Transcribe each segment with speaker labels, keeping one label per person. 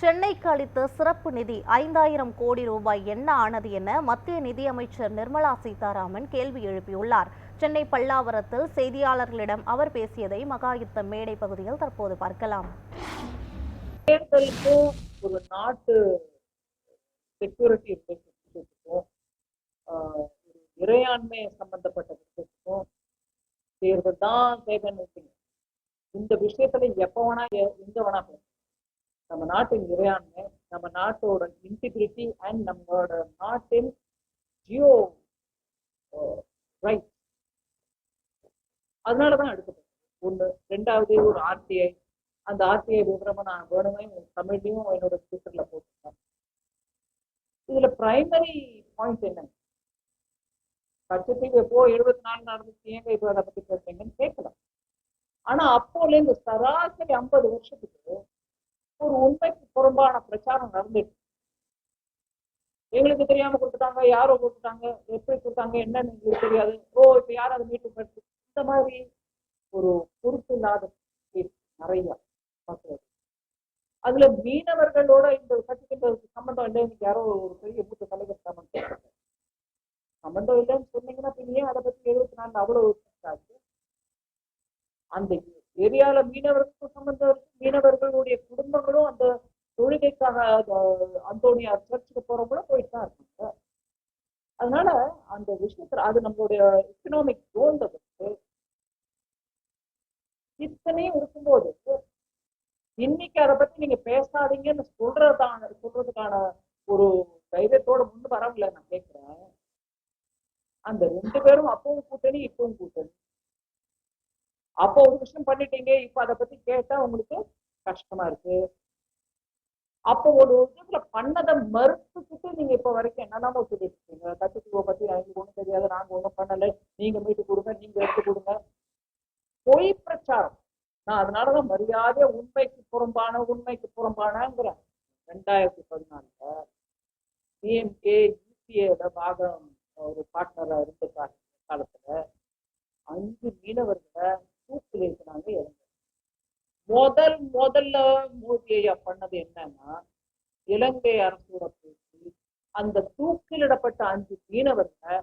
Speaker 1: சென்னைக்கு அளித்த சிறப்பு நிதி ஐந்தாயிரம் கோடி ரூபாய் என்ன ஆனது என மத்திய நிதியமைச்சர் நிர்மலா சீதாராமன் கேள்வி எழுப்பியுள்ளார். சென்னை பல்லாவரத்தில் செய்தியாளர்களிடம் அவர் பேசியதை மகாயுத்த மேடை பகுதியில் தற்போது பார்க்கலாம்.
Speaker 2: தேர்தலுக்கும் ஒரு நாட்டு செக்யூரிட்டி விஷயத்துக்கும் இறையாண்மை சம்பந்தப்பட்ட விஷயத்துக்கும் தேர்தல் தான் தேவைன்னு இந்த விஷயத்துல எப்ப வேணா எங்க வேணா போகும் நம்ம நாட்டின் இறையாண்மை நம்ம நாட்டோட இன்டிகிரிட்டி அண்ட் நம்மளோட நாட்டின் ஜியோ ரைட் அதனாலதான் எடுக்கப்பட்டது. ஒண்ணு. ரெண்டாவது ஒரு ஆர்டிஐ அந்த ஆர்டிஐ விவரமா நான் வேணுமே தமிழ்லையும் என்னோட ட்விட்டர்ல போட்டிருக்கேன். இதுல பிரைமரி பாயிண்ட் என்ன? கட்சத்துக்கு எப்போ எழுபத்தி நாலு நடந்துச்சு? ஏங்க இப்போ அதை பத்தி பேசுறீங்கன்னு கேட்கலாம் ஆனா அப்போல இருந்து சராசரி ஐம்பது வருஷத்துக்கு ஒரு உண்மைக்கு புறம்பான பிரச்சாரம் நடந்துட்டு எங்களுக்கு தெரியாம கொடுத்துட்டாங்க யாரோ கொடுத்துட்டாங்க எப்படி கொடுத்தாங்க என்னன்னு எங்களுக்கு தெரியாது. ஓ இப்ப யார் அதை மீட்டு இந்த மாதிரி ஒரு பொறுப்பு இல்லாத நிறைய பார்க்கிறது. அதுல மீனவர்களோட இந்த சட்டத்திட்டத்துக்கு சம்பந்தம் இல்லை யாரோ ஒரு பெரிய மூத்த தலைவர் சம்பந்தம் சம்பந்தம் இல்லைன்னு சொன்னீங்கன்னா பின் ஏன் அதை பத்தி எழுபத்தி நாலு அவ்வளவு அந்த ஏரியால மீனவர்களுக்கும் சம்பந்தம் இருக்கு மீனவர்களுடைய குடும்பங்களும் அந்த தொழுகைக்காக அந்தோனியார் சர்ச்சுக்கு போறவங்களும் போயிட்டு தான் இருக்காங்க. அதனால அந்த விஷயத்துல அது நம்மளுடைய எக்கனாமிக் கோல்ட வந்து இத்தனையும் இருக்கும்போது இன்னைக்கு அதை பத்தி நீங்க பேசாதீங்கன்னு சொல்றதான சொல்றதுக்கான ஒரு தைரியத்தோட முன்னு வரவில்லை நான் கேட்கிறேன். அந்த ரெண்டு பேரும் அப்பவும் கூட்டணி இப்பவும் கூட்டணி. அப்போ ஒரு விஷயம் பண்ணிட்டீங்க இப்ப அதை பத்தி கேட்டா உங்களுக்கு கஷ்டமா இருக்கு. அப்போ ஒரு விஷயத்துல பண்ணதை மறுத்துக்கிட்டு நீங்க இப்ப வரைக்கும் என்னெல்லாமோ சொல்லிட்டு இருக்கீங்க கத்துக்குவ பத்தி எனக்கு ஒண்ணும் தெரியாது நாங்க ஒண்ணும் பண்ணல. நீங்க மீட்டு கொடுங்க நீங்க எடுத்து கொடுங்க. பொய் பிரச்சாரம். நான் அதனாலதான் மரியாதையா உண்மைக்கு புறம்பான உண்மைக்கு புறம்பானங்கிறேன் ரெண்டாயிரத்தி பதினாலுல டிஎம்கே யூபிஏல பாகம் ஒரு பார்ட்னரா இருந்த காலத்துல. அஞ்சு மீனவர்களை தூக்கில் இருக்கிறாங்க இறந்து முதல் முதல்ல மோதி ஐயா பண்ணது என்னன்னா இலங்கை அரசோட பேசி அந்த தூக்கிலிடப்பட்ட அஞ்சு மீனவர்களை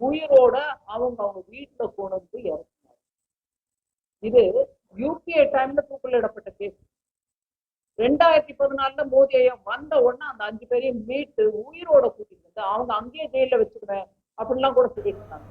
Speaker 2: உயிரோட அவங்க அவங்க வீட்டுல கொண்டு வந்து இறக்குனாங்க. இது யூபிஐ டைம்ல தூக்கிலிடப்பட்ட கேஸ் ரெண்டாயிரத்தி பதினாலுல மோதி ஐயா வந்த உடனே அந்த அஞ்சு பேரையும் மீட்டு உயிரோட கூட்டிட்டு வந்து அவங்க அங்கேயே ஜெயில வச்சுக்கிறேன் அப்படின்லாம் கூட சொல்லிட்டு இருந்தாங்க.